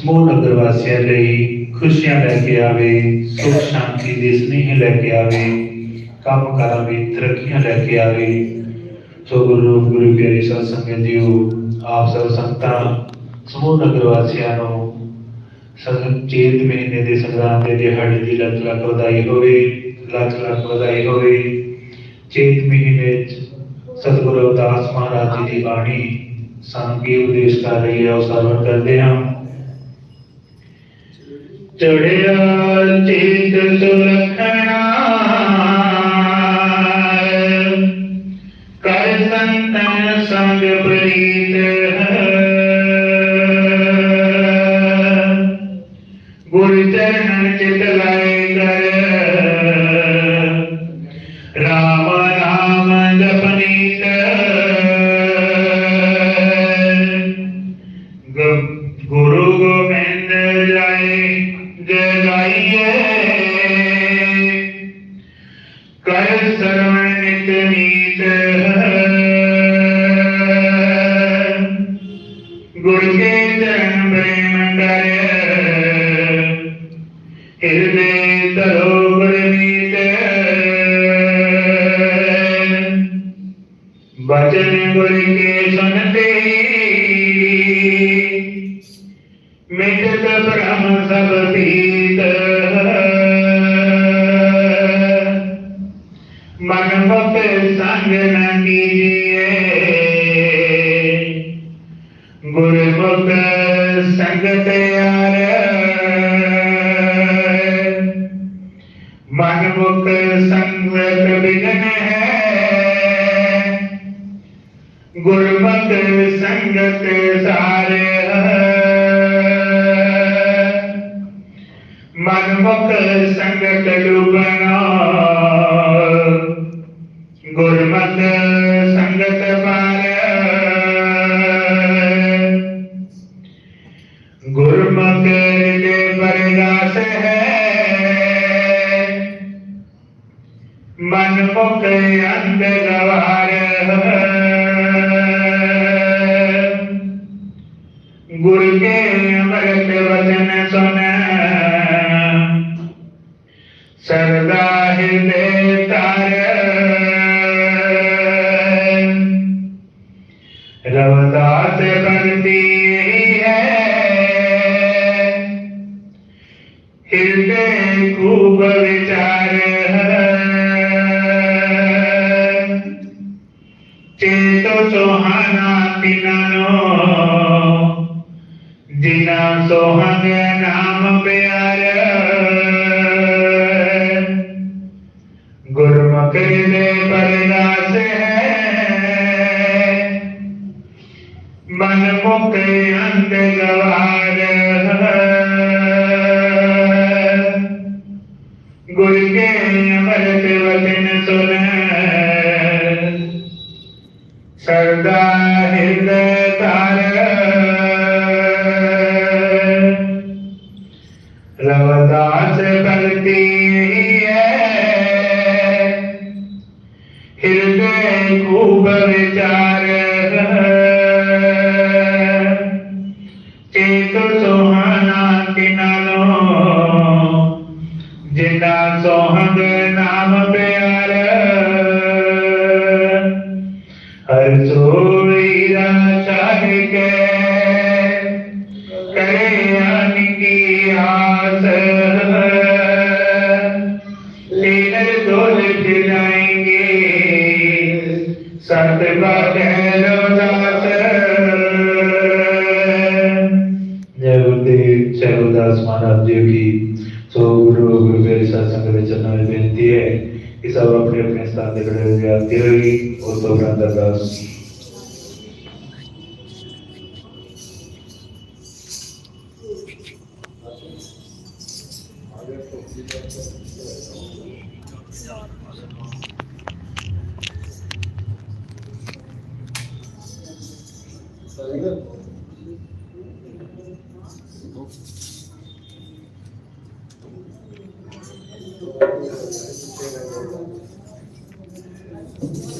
ਸਮੂਹ ਨਗਰ ਵਾਸੀਆਂ ਲਈ ਖੁਸ਼ੀਆਂ ਲੈ ਕੇ ਆਵੇ, ਸੁਖ ਸ਼ਾਂਤੀ ਦੇ ਸਨੇਹ ਲੈ ਕੇ ਆਵੇ ਕੰਮ ਕਾਰਾਂ ਵਿੱਚ ਤਰੱਕੀਆਂ ਲੈ ਕੇ ਆਵੇ। ਸੋ ਗੁਰੂ ਗੁਰੂ ਪਿਆਰੀ ਸਾਧ ਸੰਗਤ ਜੀਓ, ਆਪ ਸਭ ਸੰਗਤਾਂ, ਸਮੂਹ ਨਗਰ ਵਾਸੀਆਂ ਨੂੰ ਸੰਗਤ ਚੇਤ ਮਹੀਨੇ ਦੇ ਸੰਗਰਾਮ ਦੇ ਦਿਹਾੜੇ ਦੀ ਲੱਖ ਲੱਖ ਵਧਾਈ ਹੋਵੇ, ਲੱਖ ਲੱਖ ਵਧਾਈ ਹੋਵੇ। ਚੇਤ ਮਹੀਨੇ ਸਤਿਗੁਰੂ ਅਰਦਾਸ ਮਹਾਰਾਜ ਜੀ ਦੀ ਬਾਣੀ ਸਾਨੂੰ ਕੀ ਉਪਦੇਸ਼ ਕਰ ਰਹੀ ਹੈ, ਉਹ ਸਰਵਣ ਕਰਦੇ ਹਾਂ। चढ़िया चेत सुलखणा गुरु के चरण प्रेम करे। ਸੰਗਤ ਸਾਰੇ ਮਨ ਮੁਖ ਸੰਗਤ ਡੁਬਣਾ ਗੁਰਮਤ ਸੰਗਤ ਪਾਰ। ਗੁਰਮਤ ਦੇ ਪਰਗਾਸ ਹੈ। ਮਨ ਮੁਖ ਅੰਧ ਗਵਾਰ ਗੁਰ ਤੋਹਨ ਨਾਮ ਪਿਆਰਾ ਸੰਤ ਬਾਟੈ ਨੋ ਜਾਤ ਜਗਤੇ ਚਰਦਾਸ ਮਹਾਰਾਜ ਜੀ ਕੀ ਸੋ ਗੁਰੂ ਗੁਰਬੇਰ ਸਾਧ ਦੇ ਚਰਨਾਂ ਵਿੱਚ ਬੇਨਤੀ ਹੈ ਕਿ ਸਭ ਆਪਣੇ ਆਪਣੇ ਸਥਾਨ ਤੇ ਖੜੇ ਹੋ ਜਾਓ ਤੇ ਹੋਰ ਤੋਂ ਦਾ ਦਾਸ 行こう。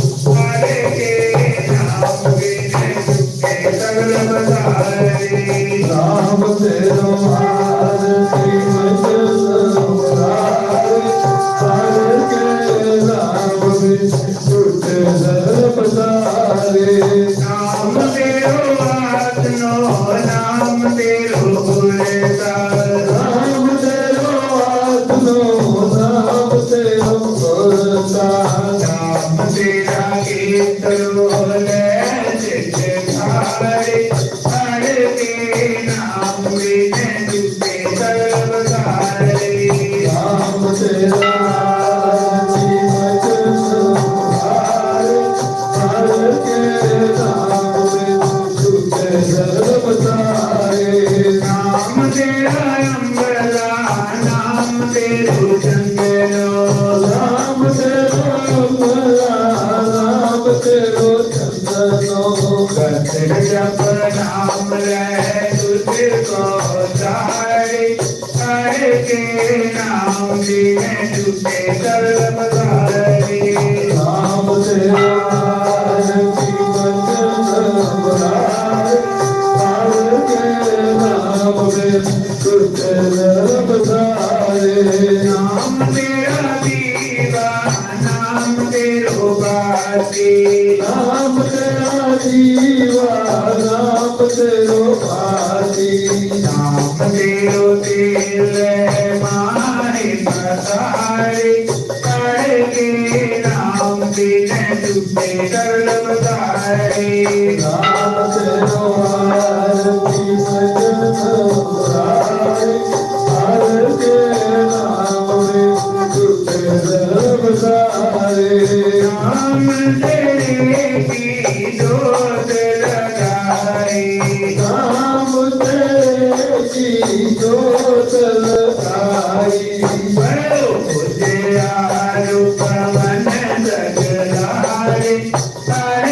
ತರುವವನೇ फिर को जाए हर के नाम बिने टूटे कलम धारे नाम तेरा नाम में Thank you.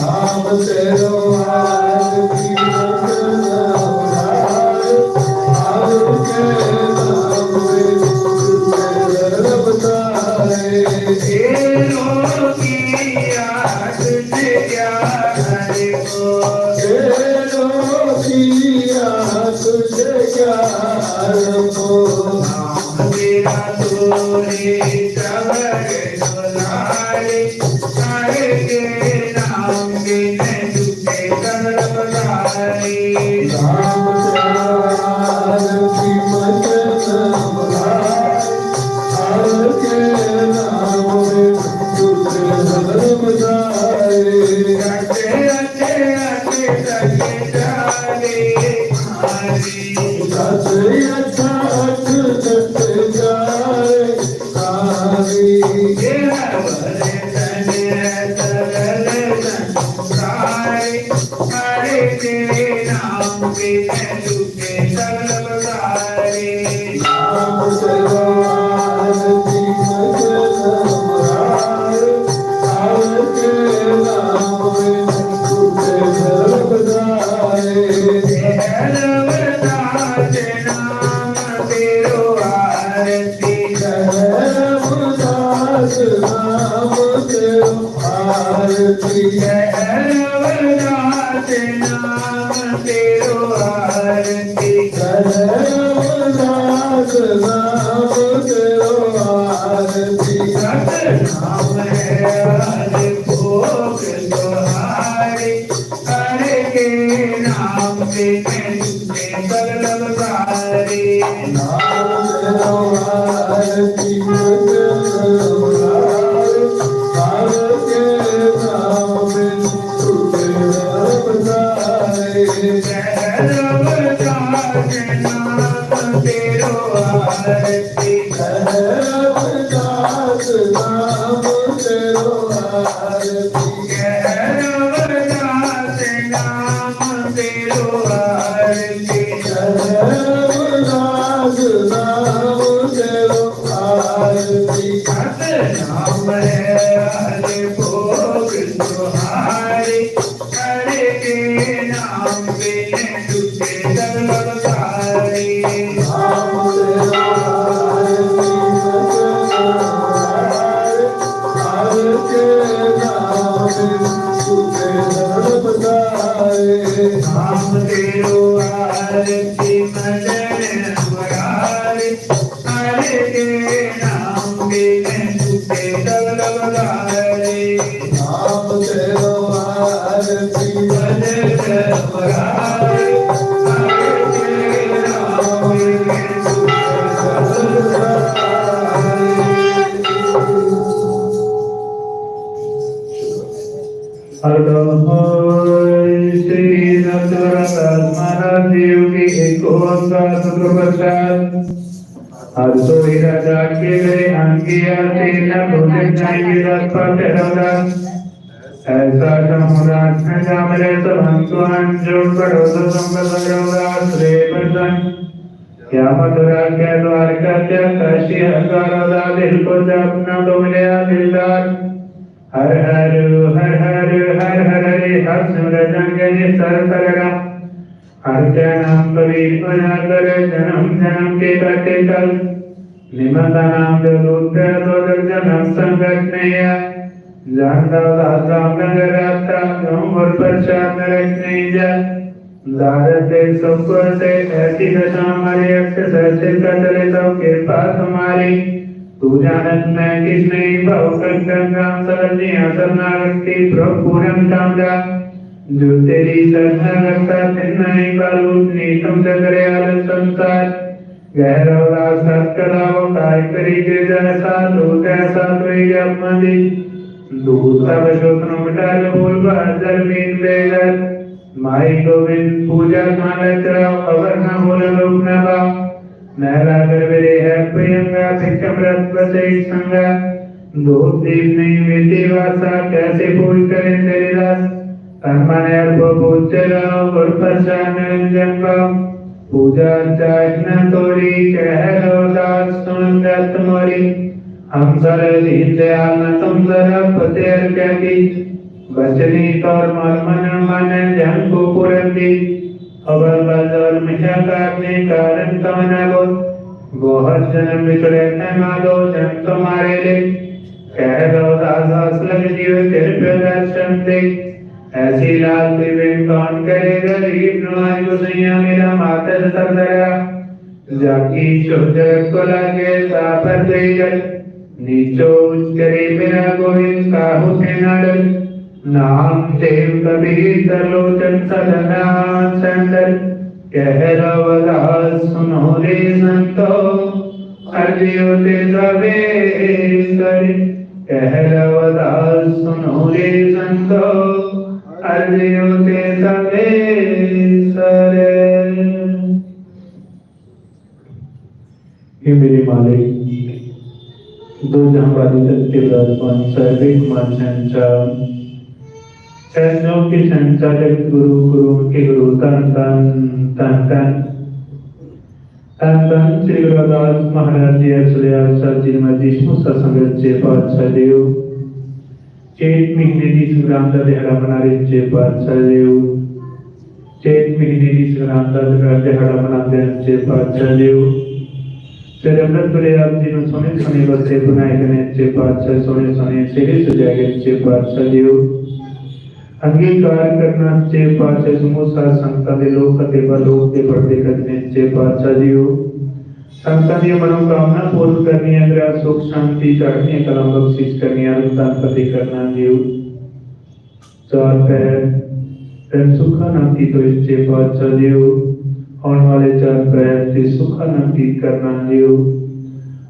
Ram Sero. Senhor. and चाहिए रथ ऐसा समुराट में जामरे सब हंसुआन जोड़ करो तो संपद होगा श्री बदन क्या मधुरा क्या द्वारका क्या काशी हज़ारों दिल को जपना तो मिले दिलदार हर हर हर हर हर हर हरे हर सिमरन गणे सर सरगा हर जन्म कबीर बना कर जन्म जन्म के कटे कल निमता नाम दूत दोदक जन्म संगत नहीं जानता दाता नगर आता गंभर प्रसाद नरक नहीं जा दारत देख सबको से ऐसी दशा हमारी अक्ष सच कटले सब के पास तू जानत मैं किस नहीं बहु गंगा सरजी शरणागति प्रभुरम जो तेरी शरणागता नहीं बालूत नीतम चक्रे आल संसार गहरवला सत्कलाव काय करी गिरजन सा ऐसा तुई अपमदी दूत सब शोकन मिटाल बोल बहजर मीन बेगर माई गोविंद पूजा मानत राव अवर न बोल लोक न नहला कर मेरे है प्रियंगा भिक्षम बसे संगा दो दीप नहीं मिलती वासा कैसे पूज करें तेरे दास कर्मन अर्प पूज राव गुर प्रसाद निरंजन भाव पूजा चाटन तोरी कह लो दास सुन दत्त मोरी हम सर दीन दयाल न तुम जरा पतेर क्या की बचनी तौर मर मन मन जन को पुरंदी अवर बदर मिठा करने कारण कमना गो बहुत जन्म बिछड़े न मालो जन तुम्हारे ले कह दो दासा असलग जीव तेरे पे दर्शन दे ऐसी लाल दिव्य कौन करे गरीब नवाज़ को सैया मेरा माता सर दया जाकी शुभ जगत को लागे सापर दे जल नीचो उच्च करे मेरा गोविंद काहू से नाडल नाम देव कबीर सरलोचन सदना संदर कह रवदास सुनो रे संतो अर्जियो ते सवे कर। कह रवदास सुनो रे संतो अर्जियो ते हे मेरे मालिक, दो जहाँ वाली सत्य विराजमान सर्विक मानसा सैन्यों के संचालक गुरु गुरु के गुरु, तन तन तन तन। तन तन, श्री गुरुदास महाराज जी असलिया सर जी में जिष्णु सत्संगत जे, पातशाह देव। ચેત મહિનેની સુરામતા દેહડા બનાવી છે પાછા જેવું ચેત મહિનેની સુરામતા દેહડા બનાવ્યા છે પાછા જેવું સરમણ પડે આપજીનું સોને સોને વસે બનાય ગણે છે પાછા સોને સોને સેરે સજાય છે પાછા જેવું अंगीकार करना चे पाचे समूसा संकल्प लोक ते बलोक ते बढ़ते करने चे पाचा जीव ਸੰਤਾਂ ਦੀਆਂ ਮਨੋਕਾਮਨਾ ਪੂਰਨ ਕਰਨੀਆਂ ਗ੍ਰਹਿ ਸੁਖ ਸ਼ਾਂਤੀ ਚੜ੍ਹਦੀਆਂ ਕਲਾ ਬਖਸ਼ਿਸ਼ ਕਰਨੀਆਂ ਰੁਤਾਂ ਫਤਿਹ ਕਰਨਾ ਜੀਉ। ਚਾਰ ਪੈਰ, ਤਿੰਨ ਸੁਖਾਂ ਨਾਲ ਕੀ ਤੋਂ ਇੱਛੇ ਪਾਤਸ਼ਾਹ ਜੀਉ। ਆਉਣ ਵਾਲੇ ਚਾਰ ਪੈਰ ਤੇ ਸੁਖਾਂ ਨਾਲ ਕੀ ਕਰਨਾ ਜੀਉ।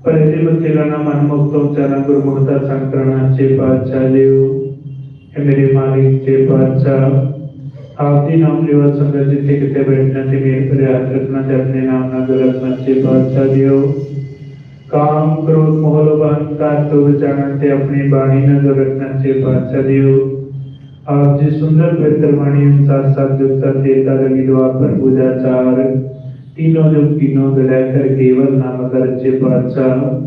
ਪਰ ਇਹਦੇ ਬੱਚੇ ਦਾ ਨਾਮ ਮਨਮੁਖ ਤੋਂ ਚਰਨ ਗੁਰਮੁਖਤਾ ਸੰਕਰਣਾ ਚੇ ਪਾਤਸ਼ਾਹ ਜੀਉ। ਇਹ ਮੇਰੇ ਮਾਲਿਕ ਤੇ ਪਾਤਸ਼ਾਹ। ਆਪ ਦੀ ਨਾਮ ਲਿਵਾ ਸੰਗਤ ਜਿੱਥੇ ਕਿਤੇ ਬੈਠਣਾ ਤੇ ਮੇਰ ਪਰ ਹੱਥ ਰੱਖਣਾ ਤੇ ਆਪਣੇ ਨਾਮ ਨਾਲ ਗਲਤ ਮੱਚੇ ਪਾਤਸ਼ਾਹ ਜੀਓ ਕਾਮ ਕ੍ਰੋਧ ਮੋਹ ਲੋਭ ਅਹੰਕਾਰ ਤੋਂ ਬਚਾਉਣ ਤੇ ਆਪਣੀ ਬਾਣੀ ਨਾਲ ਜਗਤ ਨੱਚੇ ਪਾਤਸ਼ਾਹ ਜੀਓ ਆਪ ਜੀ ਸੁੰਦਰ ਪਵਿੱਤਰ ਬਾਣੀ ਅਨੁਸਾਰ ਸਭ ਜੁਗਤਾ ਤੇਤਾ ਲਗੀ ਦੁਆ ਪਰ ਪੂਜਾ ਚਾਰ तीनों जो तीनों विलय कर केवल नाम करचे पातशाह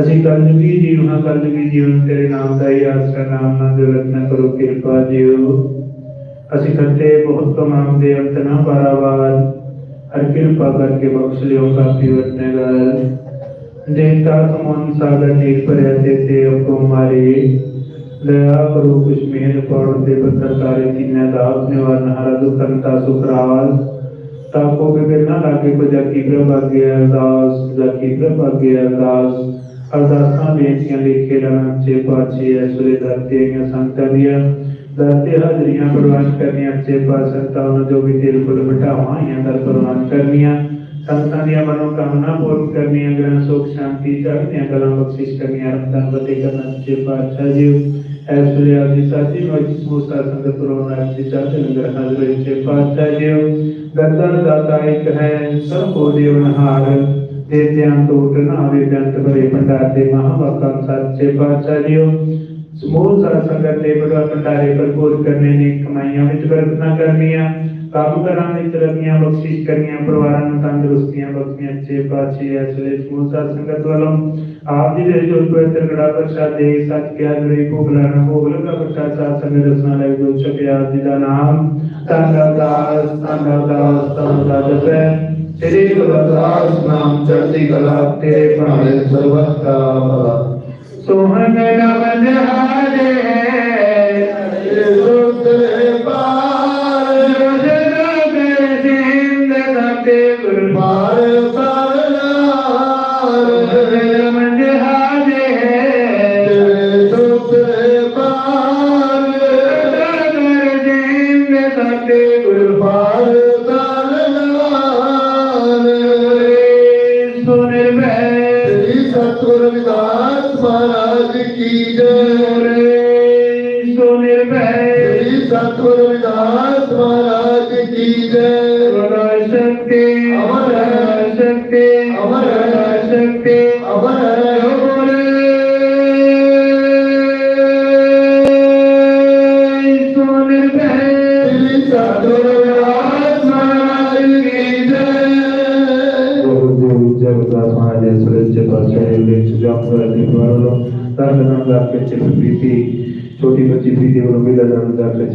ਅਸੀਂ ਕਲਯੁਗੀ ਜੀਵ ਹਾਂ ਕਲਯੁਗੀ ਜੀਵਨ ਤੇਰੇ ਨਾਮ ਦਾ ਹੀ ਆਸਰਾ ਨਾਮ ਨਾਲ ਜਗਤ ਨਾ ਕਰੋ ਕਿਰਪਾ ਜੀਓ ਅਸੀਂ ਖੱਤੇ ਬਹੁਤ ਕਮਾਉਂਦੇ ਅੰਤ ਨਾ ਬਾਰਾਵਾਰ ਹਰ ਕਿਰਪਾ ਕਰਕੇ ਬਖਸ਼ ਲਿਓ ਕਾਫੀ ਵਰਤਨੇ ਗਲ ਦੇਤਾ ਤੁਮਨ ਸਾਗਰ ਨੀਰ ਭਰਿਆ ਤੇ ਤੇ ਅਪੋ ਮਾਰੇ ਦਇਆ ਕਰੋ ਕੁਛ ਮਿਹਰ ਪੜੋ ਤੇ ਪੱਤਰਕਾਰੇ ਤਿੰਨੇ ਦਾ ਆਪਣੇ ਵਰਨ ਹਰ ਦੁਖੰਤਾ ਸੁਖਰਾਲ ਤਾਕੋ ਬਿਗੜ ਨਾ ਲਾਗੇ ਕੋ ਜਾਕੀ ਪ੍ਰਭ ਅੱਗੇ ਅਰਦਾਸ ਜਾਕੀ ਪ੍ਰਭ ਅੱਗੇ ਅਰਦਾਸ ਅਰਦਾਸਾਂ ਬੇਨਤੀਆਂ ਲਿਖੇ ਰਹਿਣ ਚੇ ਪਾਛੇ ਐਸਰੇ ਦਰਤੇ ਆਈਆਂ ਸੰਤਾਂ ਦੀਆਂ ਦਰਤੇ ਹਾਜ਼ਰੀਆਂ ਪ੍ਰਵਾਨ ਕਰਨੀਆਂ ਚੇ ਪਾ ਸੰਤਾਂ ਨੂੰ ਜੋ ਵੀ ਤੇਰੇ ਕੋਲ ਬਿਠਾਵਾਂ ਆਈਆਂ ਦਰ ਪ੍ਰਵਾਨ ਕਰਨੀਆਂ। ਸੰਤਾਂ ਦੀਆਂ ਮਨੋ ਕਾਮਨਾ ਪੂਰਨ ਕਰਨੀਆਂ ਗ੍ਰਹਿ ਸੁਖ, ਸ਼ਾਂਤੀ, ਚੜ੍ਹਦੀਆਂ ਕਲਾਂ ਬਖਸ਼ਿਸ਼ ਕਰਨੀਆਂ ਰਮਦਾਨ ਬਤੇ ਕਰਨਾ ਚੇ ਪਾਤਸ਼ਾਹ ਜੀ। ਐਸਰੇ ਆਦੀ ਸਾਚੀ ਵਿੱਚ ਸਮੂਸਾ ਸੰਗਤ ਪ੍ਰਵਾਨ ਦੀ ਚੜ੍ਹਦੇ ਲੰਗਰ ਹਾਜ਼ਰ ਹੋਏ ਚੇ ਪਾਤਸ਼ਾਹ ਜੀ। ਗਰਦਨ ਦਾਤਾ ਇੱਕ ਹੈ, ਸਭ ਕੋ ਦੇਵਨਹਾਰ ਦੇ ਧਿਆਨ ਟੋਟ ਨਾ ਆਵੇ ਬੇਅੰਤ ਭਰੇ, ਭੰਡਾਰ ਦੇ ਮਹਾਵਾਕਾਂ ਸੱਚੇ ਪਾਤਸ਼ਾਹ ਜੀਓ ਸਮੂਹ ਸਾਧ ਸੰਗਤ ਦੇ ਬੜਾ ਭੰਡਾਰੇ ਭਰਪੂਰ ਕਰਨੇ ਨੇ ਕਮਾਈਆਂ ਵਿੱਚ ਬਰਕਤ ਨਾ ਕਰਨੀਆਂ ਕੰਮ ਕਰਾਂ ਵਿੱਚ ਰਮੀਆਂ ਬਖਸ਼ਿਸ਼ ਕਰਨੀਆਂ ਪਰਿਵਾਰਾਂ ਨੂੰ ਤੰਦਰੁਸਤੀਆਂ ਬਖਸ਼ੀਆਂ ਚੇ ਪਾਤਸ਼ਾਹ ਐਸਲੇ ਸਮੂਹ ਸਾਧ ਸੰਗਤ ਵੱਲੋਂ ਆਪ ਜੀ ਦੇ ਜੋ ਪਵਿੱਤਰ ਗੜਾ ਪ੍ਰਸ਼ਾਦ ਦੇ ਸੱਚ ਕਿਆ ਜੁੜੇ ਭੋਗ ਲਾਣਾ ਭੋਗ ਲਗਾ ਪ੍ਰਸ਼ਾਦ ਸਾਧ ਸੰਗਤ ਰਸਨਾ ਲੈ ਜੋ ਛਪਿਆ ਜੀ ਦਾ ਨਾਮ ਧੰਨਵਾਦ ਧੰਨਵਾਦ ਧੰਨਵਾਦ ਜਪੈ ਤੇਰੇ ਗੁਰੂ ਅਰਦਾਸ ਨਾਮ ਚੜ੍ਹਦੀ ਕਲਾ ਤੇਰੇ ਭਾਣੇ ਸਰਬਤ ਦਾ ਭਲਾ सोहन नमन हारे ਸਾਜ ਕੀ ਜੈ ਸੋ ਨਿਰਭੈ। ਸਤਿਗੁਰ ਵਿਦਾਸ ਮਹਾਰਾਜ ਕੀ ਜੈ। छोटी बच्ची थी थी उन्होंने मिला नाम दाखिल